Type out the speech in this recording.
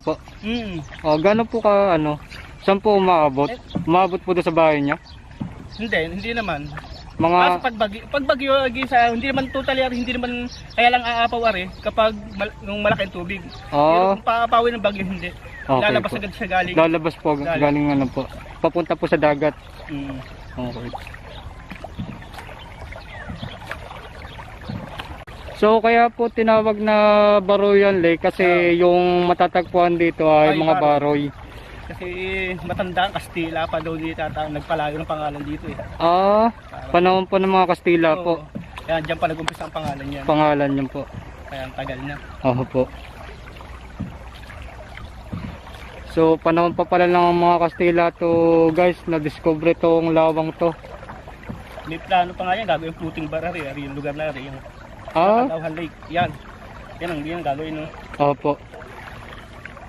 Po. Mm. Oh, gano'n po ka ano? Saan po umaabot? Umaabot po doon sa bahay niya? Hindi, hindi naman. Mga Kasi pag bagyo, pag bagyo agi sa hindi naman totally ari, hindi naman kaya lang aapaw ari kapag mal, nung malaki ang tubig. Oh, Pero kung paapawin ng bagyo hindi. okay Lalabas po. agad siya galing. Lalabas po Galing. galing ano po. Papunta po sa dagat. Mm. Okay. So kaya po tinawag na Baroyan Lake kasi yung matatagpuan dito ay Ay, mga baroy. Kasi matanda ang Kastila pa daw dito at nagpalayo ng pangalan dito eh. Ah, Parang- panahon po ng mga Kastila Oo. po. Kaya dyan pa nag-umpisa ang pangalan niya. Pangalan niyo po. Kaya ang tagal na. Oo po. So panahon pa pala ng mga Kastila to guys na discover tong lawang to. May plano pa nga yan, gagawin floating bar ari yung lugar na yung Ah, Kalauhan Lake. Yan. Yan ang, yan ang gagawin no. opo.